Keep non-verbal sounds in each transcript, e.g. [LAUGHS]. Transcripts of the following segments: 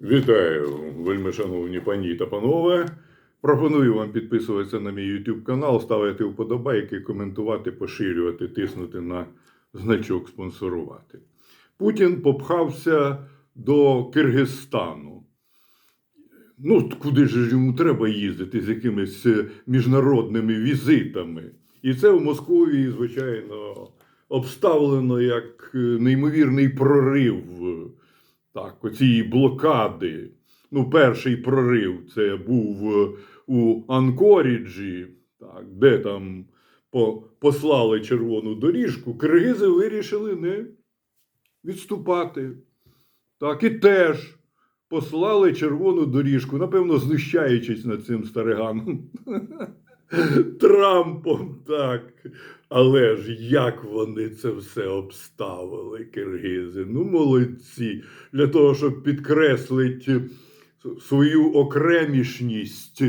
Вітаю, вельми шановні пані та панове. Пропоную вам підписуватися на мій YouTube канал, ставити вподобайки, коментувати, поширювати, тиснути на значок спонсорувати. Путін попхався до Киргизстану. Ну, куди ж йому треба їздити з якимись е, міжнародними візитами? І це в Московії, звичайно, обставлено як е, неймовірний прорив так, оцієї блокади. Ну, перший прорив це був е, у Анкоріджі, так, де там послали червону доріжку. Киргизи вирішили не відступати. Так, і теж послали червону доріжку, напевно, знущаючись над цим стариганом. [LAUGHS] [LAUGHS] Трампом, так. Але ж як вони це все обставили, киргизи? Ну, молодці. Для того, щоб підкреслити свою окремішність,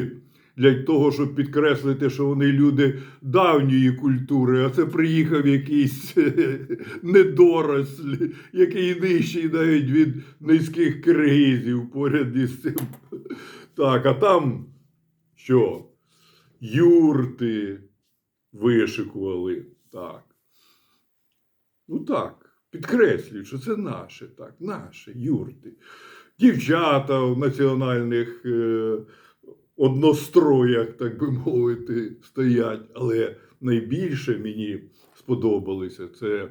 для того, щоб підкреслити, що вони люди давньої культури, а це приїхав якийсь [LAUGHS] недоросль, який нижчий навіть від низьких киргизів поряд із цим. Так, а там що? Юрти вишикували. Так. Ну так, підкреслюють, що це наше, так, наше юрти. Дівчата в національних е, одностроях, так би мовити, стоять. Але найбільше мені сподобалося це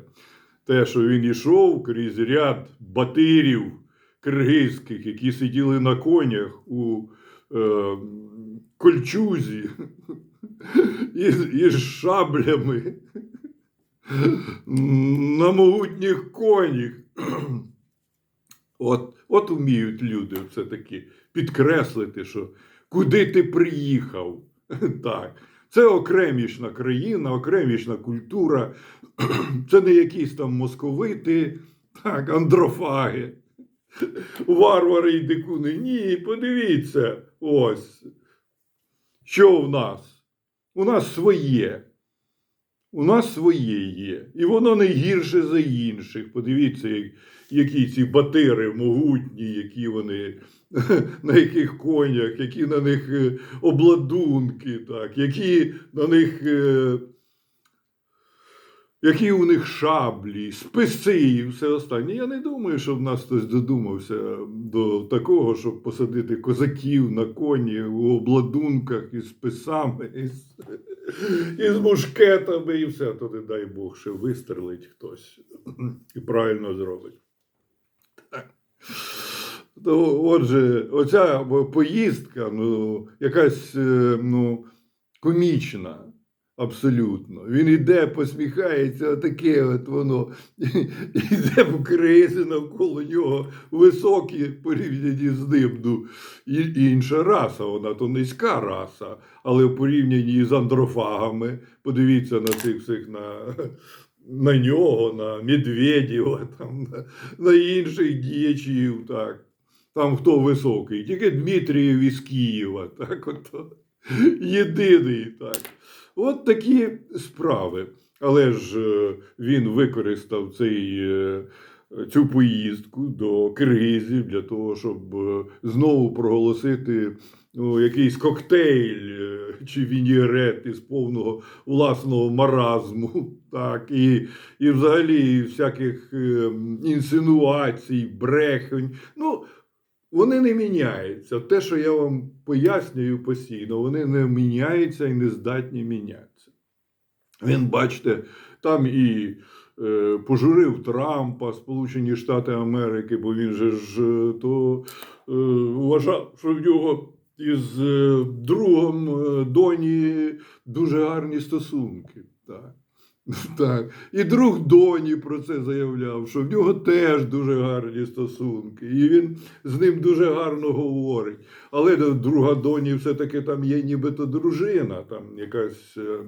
те, що він йшов крізь ряд батирів киргизьких, які сиділи на конях у е, кольчузі із, із шаблями на могутніх конях. От, от вміють люди все-таки підкреслити, що куди ти приїхав. Так. Це окремішна країна, окремішна культура. Це не якісь там московити, так, андрофаги, варвари і дикуни. Ні, подивіться, ось. Що в нас? У нас своє. У нас своє є. І воно не гірше за інших. Подивіться, як- які ці батири могутні, які вони, [LAUGHS] на яких конях, які на них е, обладунки, так, які на них. Які у них шаблі, списи і все останнє. Я не думаю, що в нас хтось додумався до такого, щоб посадити козаків на коні у обладунках із списами, із, із мушкетами, і все. То не дай Бог, ще вистрелить хтось і правильно зробить. Так. То, отже, оця поїздка, ну, якась е, ну, комічна. Абсолютно. Він іде, посміхається, отаке от воно. [LAUGHS] Іде в кризи навколо нього високі порівняні з ним. Ну, і, інша раса, вона то низька раса, але в порівнянні з андрофагами, подивіться на цих всіх на, на нього, на Медведєва, там, на, на інших діячів. Так. Там хто високий, тільки Дмитрієв із Києва, так от, єдиний. так. От такі справи. Але ж е, він використав цей, е, цю поїздку до Киргизів для того, щоб е, знову проголосити ну, якийсь коктейль чи вінігрет із повного власного маразму. [LAUGHS] Так, і, і взагалі всяких е, інсинуацій, брехень. Ну, вони не міняються. Те, що я вам пояснюю постійно, вони не міняються і не здатні мінятися. Він, бачите, там і е, пожурив Трампа, Сполучені Штати Америки, бо він же ж е, то е, вважав, що в нього із е, другом е, Доні дуже гарні стосунки. Так. [LAUGHS] Так. І друг Доні про це заявляв, що в нього теж дуже гарні стосунки, і він з ним дуже гарно говорить. Але друга Доні все-таки там є нібито дружина, там якась е,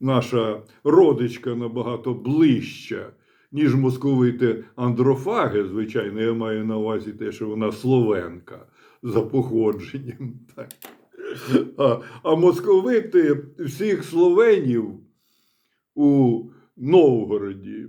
наша родичка набагато ближча, ніж московити андрофаги. Звичайно, я маю на увазі те, що вона словенка за походженням. Так. А, а московити всіх словенів у Новгороді.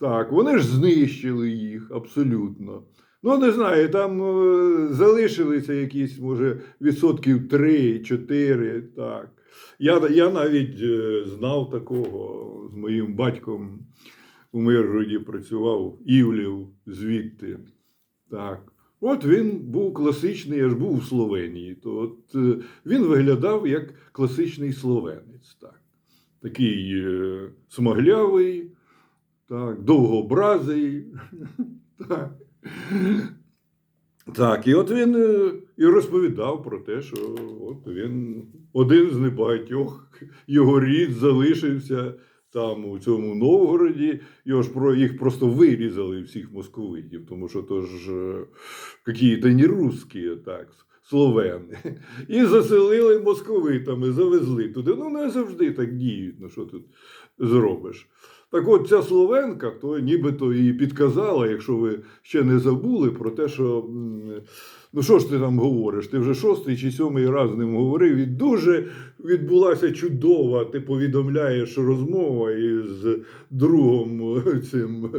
Так, вони ж знищили їх абсолютно. Ну, не знаю, там е, залишилися якісь, може, відсотків 3-4. Так. Я, я навіть е, знав такого з моїм батьком у Миргороді працював, Івлів звідти. Так. От він був класичний, я ж був у Словенії. То от е, він виглядав як класичний словенець. Так. Такий е, смаглявий, так, довгообразий. [LAUGHS] Так. Так, і от він е, і розповідав про те, що от він один з небагатьох, його рід залишився там у цьому Новгороді. Його ж про їх просто вирізали всіх московитів, тому що то ж е, какие-то не русські, так, словени. І заселили московитами, завезли туди. Ну, не завжди так діють. Ну що тут зробиш? Так от ця Словенка, то нібито і підказала, якщо ви ще не забули, про те, що ну що ж ти там говориш? Ти вже шостий чи сьомий раз ним говорив, і дуже відбулася чудова, ти повідомляєш розмова із другом цим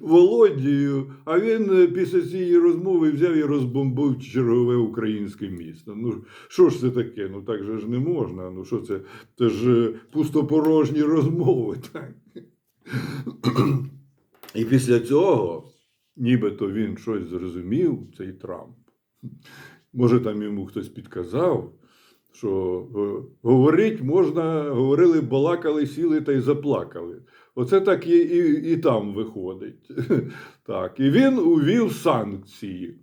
Володією, а він е, після цієї розмови взяв і розбомбив чергове українське місто. Ну що ж це таке? Ну так же ж не можна. Ну що це? Це ж е, пустопорожні розмови. Так? І після цього, нібито він щось зрозумів, цей Трамп. Може, там йому хтось підказав, що е, говорить можна, говорили, балакали, сіли та й заплакали. Оце так і, і, і там виходить. [LAUGHS] Так. І він увів санкції.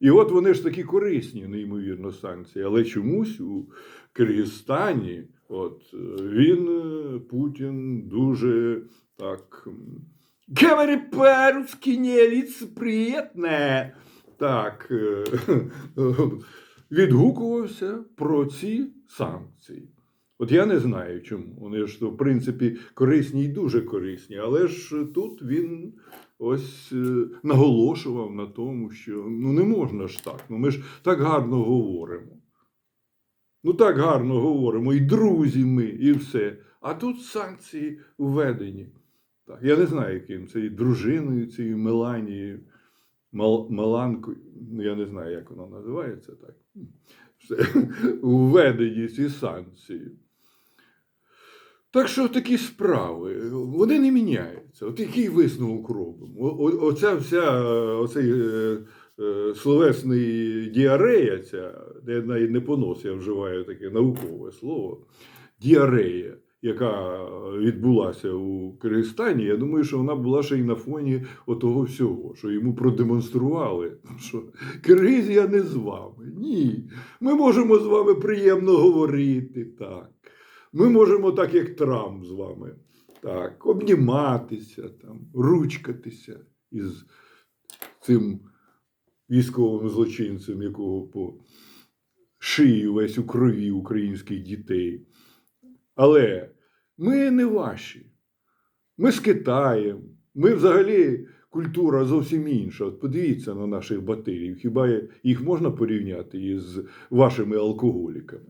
І от вони ж такі корисні, неймовірно, санкції. Але чомусь у Киргизстані от, е, він, е, Путін, дуже так. Говори по-русски нелицеприємне. Так. е, [LAUGHS] Відгукувався про ці санкції. От я не знаю чому. Вони ж, в принципі, корисні і дуже корисні. Але ж тут він ось е, наголошував на тому, що ну не можна ж так. Ну ми ж так гарно говоримо. Ну так гарно говоримо, і друзі ми, і все. А тут санкції введені. Так, я не знаю, яким це і дружиною, цією Меланією, Мал, Маланкою, ну я не знаю, як воно називається так. Введені ці санкції. Так що такі справи, вони не міняються. От який висновок робимо? Оця вся оцей е, е, словесний діарея, ця, я навіть не понос, я вживаю таке наукове слово, діарея, яка відбулася у Киргизстані, я думаю, що вона була ще й на фоні отого всього, що йому продемонстрували, що Киргизія не з вами. Ні. Ми можемо з вами приємно говорити, так. Ми можемо так, як Трамп з вами, так, обніматися, там, ручкатися із цим військовим злочинцем, якого по шиї весь у крові українських дітей. Але ми не ваші. Ми з Китаєм. Ми взагалі культура зовсім інша. От подивіться на наших батирів. Хіба їх можна порівняти із вашими алкоголіками?